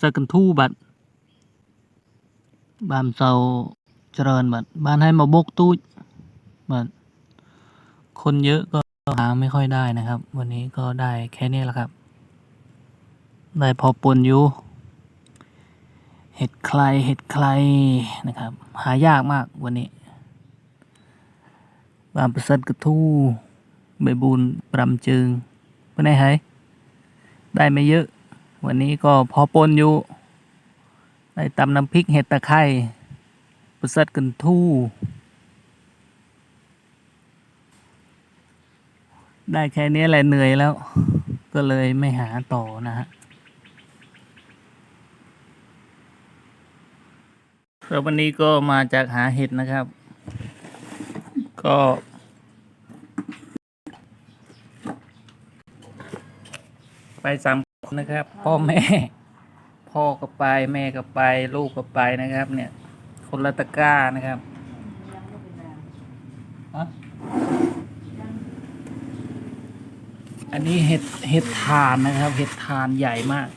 สกันทู่บัดบานเซาเจริญบัดบ้านให้มาบกตู้บัดคนเยอะก็หาไม่ค่อยได้นะครับ วันนี้ก็ได้แค่นี้แหละครับ ได้พอปนอยู่ เห็ดใครเห็ดใครนะครับ หายากมากวันนี้ บางประเสริฐกระทู้ใบบุญปรำจึงเพื่อนไหนหายได้ไม่เยอะ วันนี้ก็พอปนอยู่ได้ตำน้ำพริกเห็ดตะไคร้ประเสริฐกันทู่ ได้แค่นี้แหละเหนื่อยแล้ว ก็เลยไม่หาต่อนะฮะแล้ววันนี้ก็มาจากหาเห็ดนะครับ ก็ ไปสาม นนะครับ พ่อแม่ พ่อก็ไปแม่ก็ไป ลูกก็ไปนะครับ เนี่ย คนละตะกร้านะครับฮะอันนี้เห็ดเห็ดทานนะครับ เห็ดทานใหญ่มาก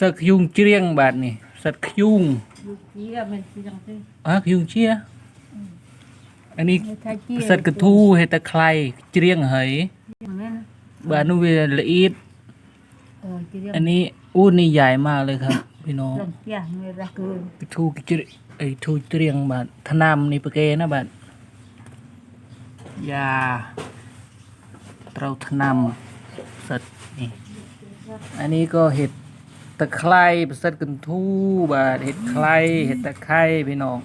สักยุงเจียงบาทนี่สักยุงลูกเจี๊ยบมันสิจังซี่อะยุงเชียอันนี้เฮ็ดไทยเจี๊ยบสัตว์กระทู้เห็ดตะไคร้เจียงเหยอย่างนั้นนะบานุเวละอีดเออเจี๊ยบอันนี้อู้นี่ใหญ่มากเลยครับ พี่น้องเรื่องเจี๊ยบไม่รักเกินกระทูกิจริไอ้ทูเตรียงบาดทนามนี่ปะเกนะบาดยาเราทนามสัตว์นี่อันนี้ก็เห็ดตะไคร้สัตว์กันทูบาดเห็ดไคร้เห็ดตะไคร้พี่น้อง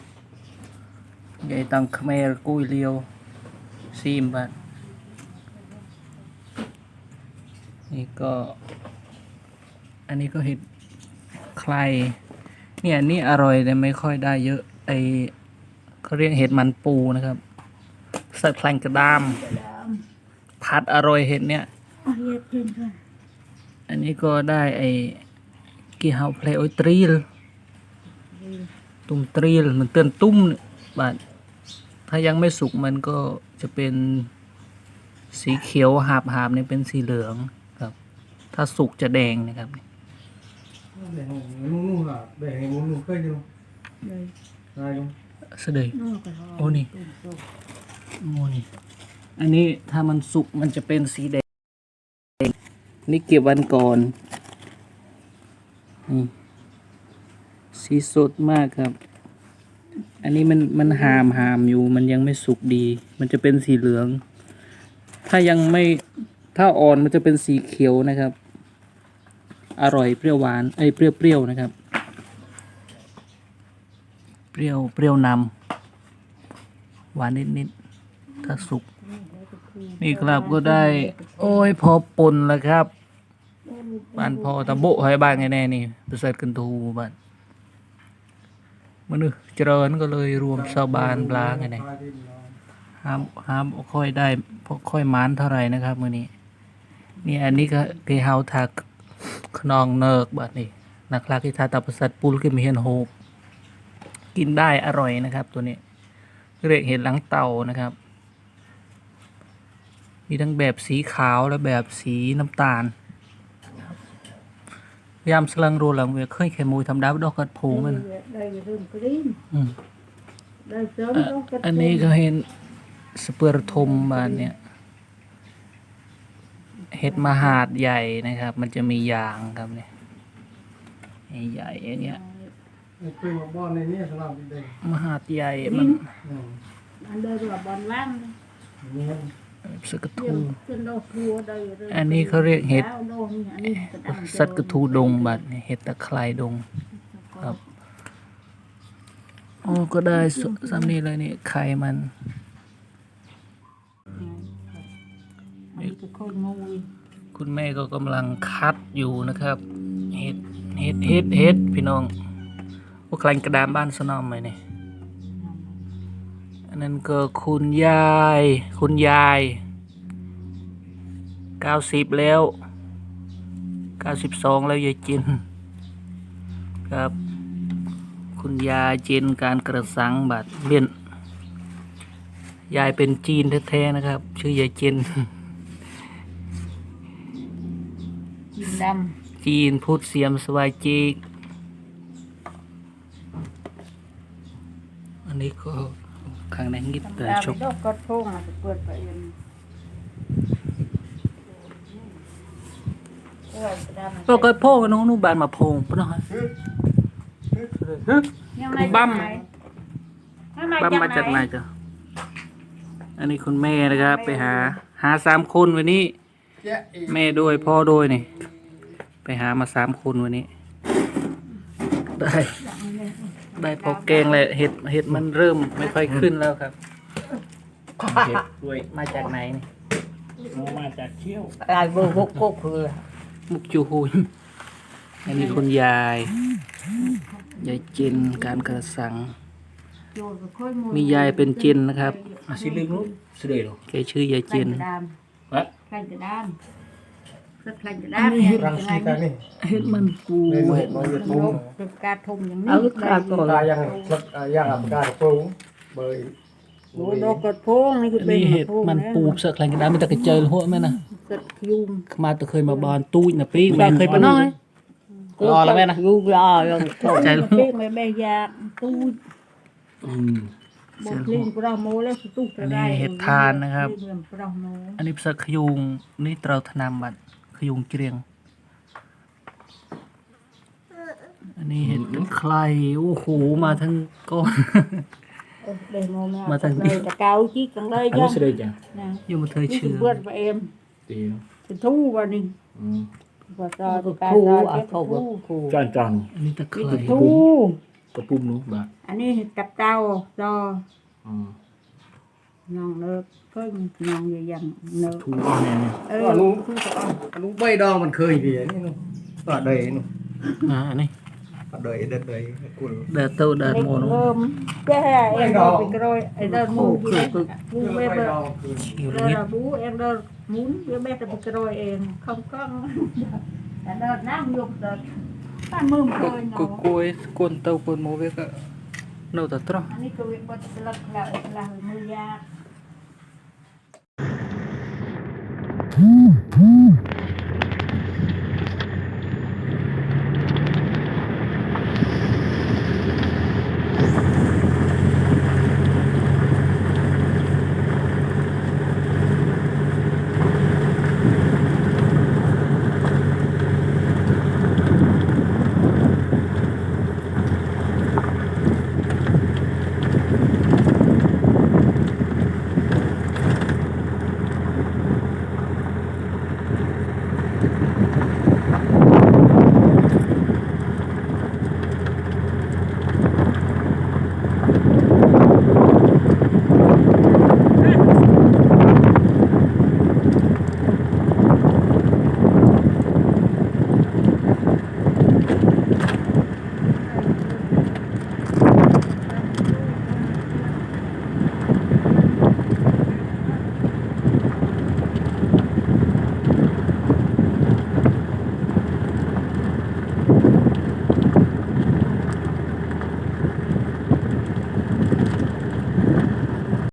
ใหญ่ตังเขมรกุยเลียวซีมบาดนี่ก็ อันนี้ก็เห็ดไคร เนี่ยนี่อร่อยแต่ไม่ค่อยได้เยอะไอเขาเรียกเห็ดมันปูนะครับใส่แพลงกระดามผัดอร่อยเห็ดเนี่ยอันนี้ก็ได้ไอกี่เฮาเพลโอยตรีลตุ้มตรีลมันเตือนตุ้มเนี่ยบาดถ้ายังไม่สุกมันก็จะเป็นสีเขียวหาบหาบเนี่ยเป็นสีเหลืองครับ ถ้าสุกจะแดงนะครับ để hồng nu nu hả để hồng nu nu cây đâu เลย này không เสดยนู่นก็หอมโอ้นี่โอ้นี่อันนี้ถ้ามันสุกมันจะเป็นสีแดง นี่เก็บวันก่อนนี่สีสดมากครับ อันนี้มันมันหามหามอยู่ มันยังไม่สุกดี มันจะเป็นสีเหลือง ถ้ายังไม่ถ้าอ่อนมันจะเป็นสีเขียวนะครับ อร่อยเปรี้ยวหวานเอ้เปรี้ยวเปรี้ยวนะครับ เปรี้ยวเปรี้ยวนำหวานนิดนิดๆถ้าสุก นี่ครับก็ได้ โอ้ยพอปนแล้วครับบ้านพอตะโบะให้บ้านไงแน่นี่ประเสริฐกันทูบ้านมันนึกเจริญก็เลยรวมชาวบ้านปลาไงแน่ห้ามห้ามค่อยได้พอค่อยมานเท่าไหร่นะครับ มือนี้ นี่อันนี้ก็คือเฮาทัก ขนองเนิกบัดนี้นักลากิทาตาประสัตปูลกิมเฮียนโฮบกินได้อร่อยนะครับ ตัวนี้เรียกเห็ดหลังเต่านะครับ มีทั้งแบบสีขาวและแบบสีน้ำตาลพยายามสลังโรหลังเวียเคยแค่มูยทำดาวดอกกัดผูมันได้รื่มกรีนอืมได้เสริมต้องกระอันนี้ก็เห็นสเปอร์ทมบานเนี่ย เห็ดมหาดใหญ่นะครับ มันจะมียางครับเนี่ยใหญ่ๆอย่างเงี้ย cây một bon này nhé sao làm gì đây มหาดใหญ่มัน ừ. อันเดินว่าบอลว่าง nhé สกระเดี๋ยทูวขึ้นโดดทัวได้รื่มอันนี้เขาเรียกเห็ดอาโดนอันนี้กระดังสัตว์กระทูดงบัดเนี่ยเห็ดตะไคร่ดงครับโอ้ก็ได้สซ้ำนี่เลยนี่ไข่มัน อันนี้ก็คนงยคุณแม่ก็กำลังคัดอยู่นะครับ เห็ด เห็ด เห็ด เห็ด พี่น้องพวกใครกระดามบ้านสนอมไหมเนี่ยอันนั้นก็คุณยาย คุณยายเก้าสิบแล้วเก้าสิบสองแล้วยายจินครับ คุณยายจินการกระสังบัดเลียนยายเป็นจีนแท้ๆนะครับ ชื่อยายจิน กินดจีนพูดเสียมสวายจีกอันนี้ก็ข้างในงิดแต่ดาชไปกดอกกระทงอะจะเปิดไปเองเออดามันก็ก็พ่อกับน้องนู่นบานมาโพงปะเนาะยังไงบั้มยังไงบ้านมาจากไหนจ้ะอันนี้คุณแม่นะครับ ไปหา หาสามคนวันนี้แจ๊ะอีแม่ด้วยพ่อด้วยนี่ ไปหามาสามคนวันนี้ ได้ ได้พอแกงเลยเห็ดเห็ดมันเริ่มไม่ค่อยขึ้นแล้วครับเห็ดด้วยมาจากไหนนี่มาจากเที่ยวลายเบอร์หกก็คือมุกจูฮูนอันนี้คุณยาย ยายจินการกระสังโยนก็ค่อยมือมียายเป็นจินนะครับอาชีพลึกนู้สุดเลยหรอแกชื่อยายคลัจินนกระ ดามวะคลันกระดามก็คลันกระดามเนี่ยรังสีกันนี่เห็ดมันปูในโลกมันจะโยตุ้มกเป็นการทมอย่างนี้เอาลูกค้าก่อนตายังสักยังอับการปรุงเบยโอ้ยดอกกระโพงนี่คืออันเป็นนี้เห็ดมันปูเสือกแคลงกระดานมันตะกระเจยหัวแม่นะกระยุงมาตะเคยมาบานตู้นะปีแม่เคยปะน้อยรอแล้วแม่นะยุงรอยังใจลูลูกกไม่แม่ยากตู้อืมบกลิ้นปลาโมแล้วตู้กระได้อันนี้เห็ดทานนะครับเรื่องปลาโมอันนี้เสือกขยุงนี่เตราธนามบัตรข ยุงเกรียง อันนี้เห็ดใครโอ้โหมาทั้งก้อนเออเดโมมามาทางเลยตะเกาจี้กันเลยอันจ้ะนี้สุดเลยจ้ะนะอยู่มาเธอนี่คืเชื่ออเบื่อไปเอ็มตีจะทู่วันนี้อืมว่าซอยตะเกาทู่ซอยอะเจ็ดเขาก็ทู่ทู่จานจาน อันนี้ตะไคนี่ร้คือทู่กระปุ้มนู้นบ้าอันนี้ตับเตาซออืม ngon được có ngon gì dần được thu ngon này này à, nó nó bay đo mình khơi gì ấy nó ở đây nó à này đợi đợi đợi. đây cuốn đợt tôi đợt mùa nó cái này em đo. bị rồi. Em đợi mù gì đấy mù em đo là bú em đợi muốn với bé tập bị rồi. Em không có. Đợt đợi, nhục đợt cô cô ấy cuốn tàu cuốn mô với cả nấu tật rồi Mm-hmm.